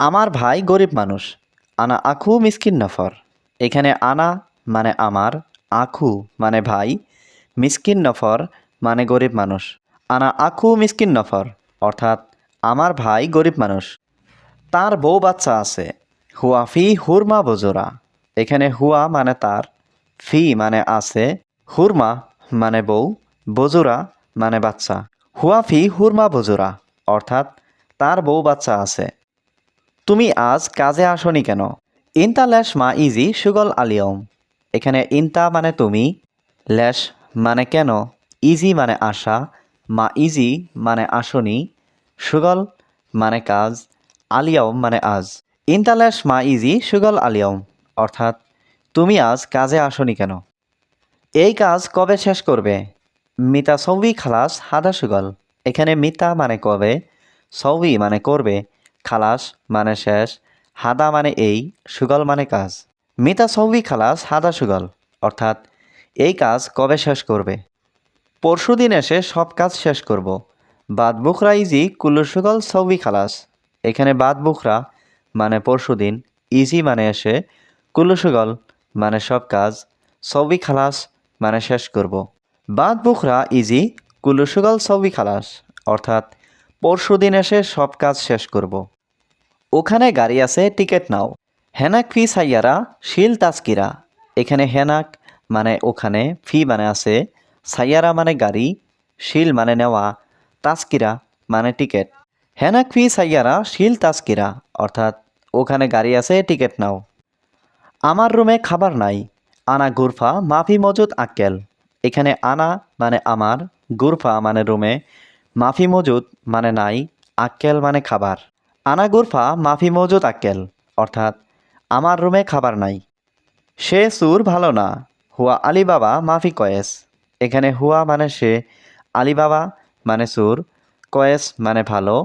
আমার ভাই গরিব মানুষ। আনা আখু মিসকিন নফর। এখানে আনা মানে আমার আখু মানে ভাই, মিসকিন নফর মানে গরিব মানুষ। আনা আখু মিসকিন নফর, অর্থাৎ আমার ভাই গরিব মানুষ। তার বউ বাচ্চা আছে, হুয়া ফি হুরমা বজোরা। এখানে হুয়া মানে তার, ফি মানে আছে, হুরমা মানে বউ, বজুরা মানে বাচ্চা। হুয়া ফি হুরমা বজুরা, অর্থাৎ তার বউ বাচ্চা আছে। তুমি আজ কাজে আসনি কেন? ইনতা ল্যাশ মা ইজি সুগল আলিয়ম। এখানে ইনতা মানে তুমি, ল্যাশ মানে কেন, ইজি মানে আশা, মা ইজি মানে আসনি, সুগল মানে কাজ, আলিয়ম মানে আজ। ইনতা ল্যাশ মা ইজি সুগল আলিয়ম, অর্থাৎ তুমি আজ কাজে আসনি কেন? এই কাজ কবে শেষ করবে? মিতা সৌবি খালাস হাদা সুগল। এখানে মিতা মানে কবে, সৌবি মানে করবে খালাস মানে শেষ, হাদা মানে এই, সুগল মানে কাজ। মিতা সৌবি খালাস, হাদা সুগল, অর্থাৎ এই কাজ কবে শেষ করবে? পরশুদিন এসে সব কাজ শেষ করব। বাদ বুখরা ইজি, কুল্লু সুগল সৌবি খালাস। এখানে বাদ বুখরা মানে পরশুদিন ইজি মানে এসে কুল্লু সুগল মানে সব কাজ সৌবি খালাস মানে শেষ করব। বাদ বুখরা ইজি, কুল্লু সুগল সৌবি খালাস, অর্থাৎ পরশুদিন এসে সব কাজ শেষ করব। ওখানে গাড়ি আছে, টিকিট নাও। হেনাক ফি সাইয়ারা? শিল তাস্কিরা এখানে হেনাক মানে ওখানে ফি মানে আছে। সাইয়ারা মানে গাড়ি, শিল মানে নেওয়া। তাস্কিরা মানে টিকিট। হেনাক ফি সাইয়ারা? শিল তাস্কিরা অর্থাৎ ওখানে গাড়ি আছে, টিকিট নাও। আমার রুমে খাবার নাই। আনা গুরফা, মাফি মজুদ আক্কেল। এখানে আনা মানে আমার, গুরফা মানে রুমে। মাফি মজুদ মানে নাই, আক্কেল মানে খাবার। আনা গুরফা মাফি মজুদ আক্কেল, অর্থাৎ আমার রুমে খাবার নাই। সে সুর ভালো না, হুয়া আলিবাবা মাফি কয়েস। এখানে হুয়া মানে সে, আলিবাবা মানে সুর, কয়েস মানে ভালো,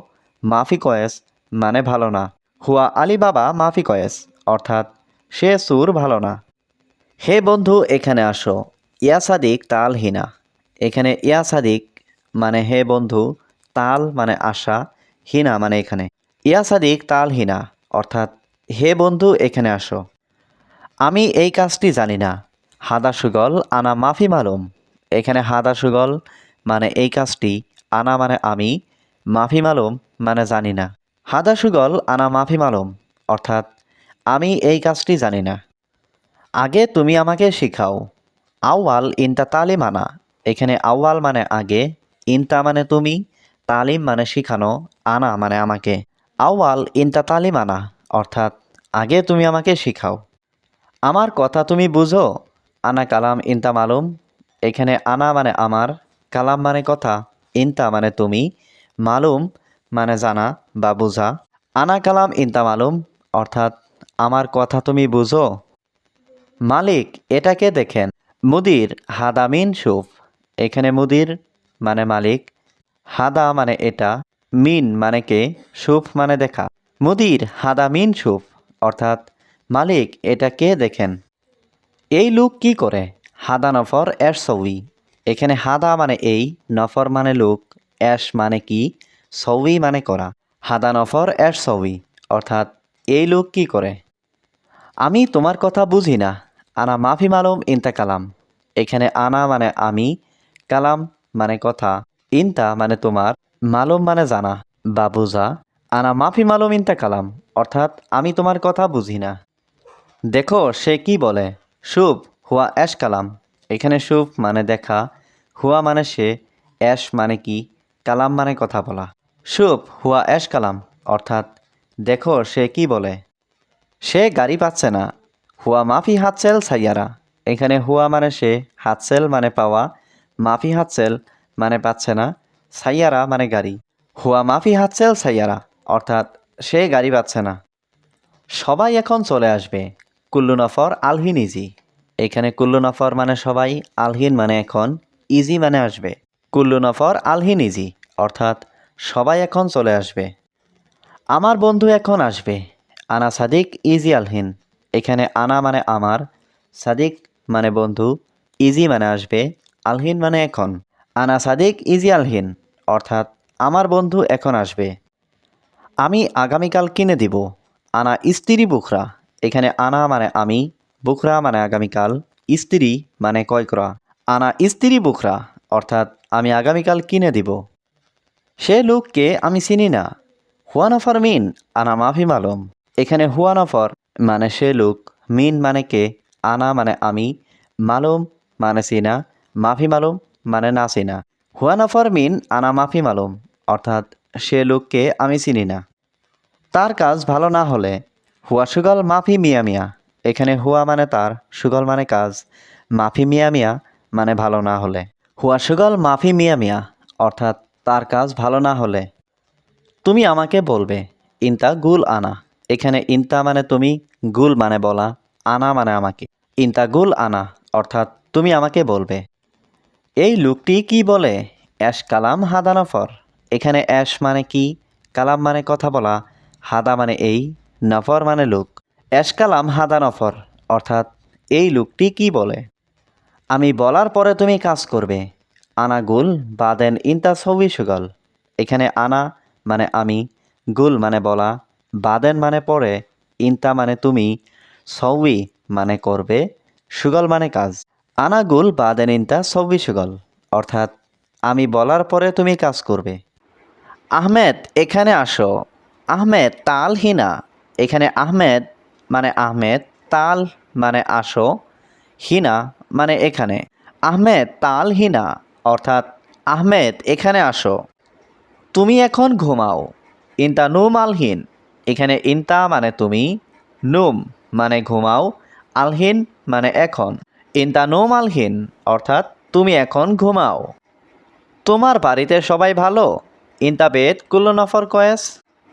মাফি কয়েস মানে ভালো না। হুয়া আলিবাবা মাফি কয়েস, অর্থাৎ সে সুর ভালো না। হে বন্ধু, এখানে আসো। ইয়া সাদিক তাল হিনা। এখানে ইয়া সাদিক মানে হে বন্ধু, তাল মানে আশা, হিনা মানে এখানে। ইয়া সাদিক তাল হিনা, অর্থাৎ, হে বন্ধু, এখানে আসো। আমি এই কাজটি জানি না। হাদা সুগল, আনা মাফি মালুম। এখানে হাদা সুগল মানে এই কাজটি, আনা মানে আমি, মাফি মালুম মানে জানি না। হাদা সুগল, আনা মাফি মালুম, অর্থাৎ, আমি এই কাজটি জানি না। আগে তুমি আমাকে শিখাও। আউয়াল ইনতা তালিম আনা এখানে আউয়াল মানে আগে, ইনতা মানে তুমি, তালিম মানে শিখানো, আনা মানে আমাকে। ইনতা তালিম আনা অর্থাৎ আগে তুমি আমাকে শিখাও। আমার কথা তুমি বুঝো, আনা কালাম ইনতা মালুম। এখানে আনা মানে আমার, কালাম মানে কথা, ইনতা মানে তুমি, মালুম মানে জানা বা বোঝা। আনা কালাম ইনতা মালুম, অর্থাৎ আমার কথা তুমি বুঝো। মালিক এটাকে দেখেন? মুদির, হাদামিন সুফ। এখানে মুদির মানে মালিক, হাদা মানে এটা মিন মানে কে? সুফ মানে দেখা। মুদির, হাদা মিন সুফ, অর্থাৎ মালিক, এটা কে দেখেন? এই লোক কি করে? হাদা নফর, এর সৌই। এখানে হাদা মানে এই, নফর মানে লোক অ্যাশ মানে কি? সৌই মানে করা। হাদা নফর, এর সৌই, অর্থাৎ এই লোক কি করে? আমি তোমার কথা বুঝি না। আনা মাফি মালুম ইনতা কালাম। এখানে আনা মানে আমি, কালাম মানে কথা, ইনতা মানে তোমার মালুম মানে জানা বা বোঝা। আনা মাফি মালুম ইনতা কালাম, অর্থাৎ আমি তোমার কথা বুঝি না। দেখো সে কি বলে, শুভ হুয়া অ্যাশ কালাম। এখানে শুভ মানে দেখা, হুয়া মানে সে, অ্যাশ মানে কি, কালাম মানে কথা বলা। শুভ হুয়া অ্যাশ কালাম, অর্থাৎ দেখো সে কি বলে, সে গাড়ি পাচ্ছে না। হুয়া মাফি হাতসেল সাইয়ারা। এখানে হুয়া মানে সে, হাতসেল মানে পাওয়া, মাফি হাতসেল মানে পাচ্ছে না। সাইয়ারা মানে গাড়ি। হুয়া মাফি হাতসেল সাইয়ারা, অর্থাৎ সে গাড়ি পাচ্ছে না। সবাই এখন চলে আসবে, কুল্লু নফর, আলহিন ইজি। এখানে কুল্লু নফর মানে সবাই, আলহিন মানে এখন, ইজি মানে আসবে। কুল্লু নফর, আলহিন ইজি, অর্থাৎ সবাই এখন চলে আসবে। আমার বন্ধু এখন আসবে, আনা সাদিক, ইজি, আলহিন। এখানে আনা মানে আমার, সাদিক মানে বন্ধু, ইজি মানে আসবে, আলহিন মানে এখন। আনা সাদিক ইজি আলহিন, অর্থাৎ আমার বন্ধু এখন আসবে। আমি আগামীকাল কিনে দিব। আনা স্ত্রী বুখরা। এখানে আনা মানে আমি, বুখরা মানে আগামীকাল, স্ত্রী মানে ক্রয়। করা আনা স্ত্রী বুখরা, অর্থাৎ আমি আগামীকাল কিনে দিব। সে লোককে আমি চিনি না। হুয়ানফর মিন, আনা মাফি মালুম। এখানে হুয়ানফর মানে সে লোক, মিন মানে কে, আনা মানে আমি, মালুম মানে চিনা, মাফি মালুম মানে না। চিনা হুয়ানফর মিন আনা মাফি মালুম, অর্থাৎ সে লোককে আমি চিনি না। তার কাজ ভালো না হলে, হুয়া সুগল মাফি মিয়া মিয়া, এখানে হুয়া মানে তার, সুগল মানে কাজ। মাফি মিয়া মিয়া মানে ভালো না হলে। হুয়া সুগল মাফি মিয়া মিয়া, অর্থাৎ তার কাজ ভালো না হলে। তুমি আমাকে বলবে, ইনতা গুল আনা। এখানে ইনতা মানে তুমি, গুল মানে বলা, আনা মানে আমাকে। ইনতা গুল আনা, অর্থাৎ তুমি আমাকে বলবে এই লোকটি কি বলে? অ্যাশ কালাম হাদানফর। এখানে অ্যাশ মানে কি? কালাম মানে কথা বলা। হাদা মানে এই, নফর মানে লোক। অ্যাশ কালাম হাদা নফর অর্থাৎ এই লোকটি কি বলে? আমি বলার পরে তুমি কাজ করবে। আনা গুল বাদেন ইনতা সবই সুগল। এখানে আনা মানে আমি, গুল মানে বলা বাদেন মানে পরে ইনতা মানে তুমি সৌই মানে করবে, সুগল মানে কাজ। আনা গুল বাদেন ইনতা সৌবি সুগল অর্থাৎ, আমি বলার পরে তুমি কাজ করবে। আহমেদ, এখানে আসো। আহমেদ, তাল হিনা। এখানে আহমেদ মানে আহমেদ, তাল মানে আসো। হিনা মানে এখানে। আহমেদ, তাল হিনা। অর্থাৎ, আহমেদ, এখানে আসো। তুমি এখন ঘুমাও। ইনতা নুম আলহিন এখানে ইনতা মানে তুমি। নুম মানে ঘুমাও। আলহিন মানে এখন। ইনতা নুম আলহিন অর্থাৎ তুমি এখন ঘুমাও। তোমার বাড়িতে সবাই ভালো? ইন্তাবেদ কুল্লু নফর কয়েস?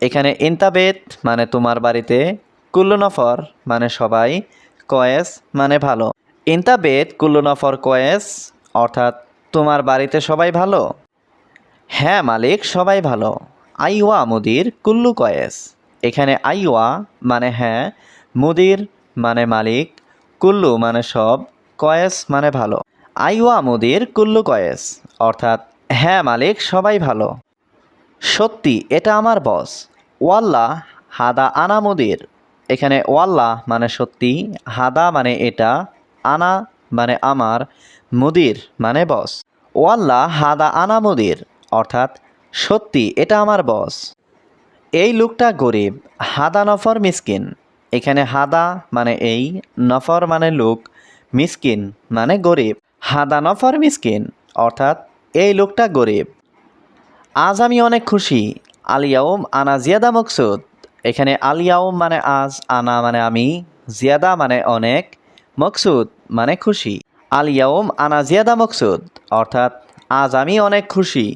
এখানে ইন্তাবেদ মানে তোমার বাড়িতে কুল্লু নফর মানে সবাই, কয়েস মানে ভালো। ইন্তাবেদ কুল্লু নফর কয়েস, অর্থাৎ তোমার বাড়িতে সবাই ভালো? হ্যাঁ মালিক, সবাই ভালো। আইওয়া মুদির কুল্লু কয়েস। এখানে আইওয়া মানে হ্যাঁ মুদির মানে মালিক, কুল্লু মানে সব কয়েস মানে ভালো। আইওয়া মুদির কুল্লু কয়েস, অর্থাৎ হ্যাঁ মালিক, সবাই ভালো। সত্যি, এটা আমার বস। ওয়াল্লা, হাদা আনা মুদির। এখানে ওয়াল্লা মানে সত্যি, হাদা মানে এটা, আনা মানে আমার, মুদির মানে বস। ওয়াল্লা, হাদা আনা মুদির, অর্থাৎ সত্যি, এটা আমার বস। এই লোকটা গরিব, হাদা নফর মিসকিন। এখানে হাদা মানে এই, নফর মানে লোক মিসকিন মানে গরিব। হাদা নফর মিসকিন, অর্থাৎ এই লোকটা গরিব। আজ আমি অনেক খুশি। আলিয়াউম আনা জিয়াদা মকসুদ। এখানে আলিয়াউম মানে আজ, আনা মানে আমি, জিয়াদা মানে অনেক, মকসুদ মানে খুশি। আলিয়াউম আনা জিয়াদা মকসুদ, অর্থাৎ আজ আমি অনেক খুশি।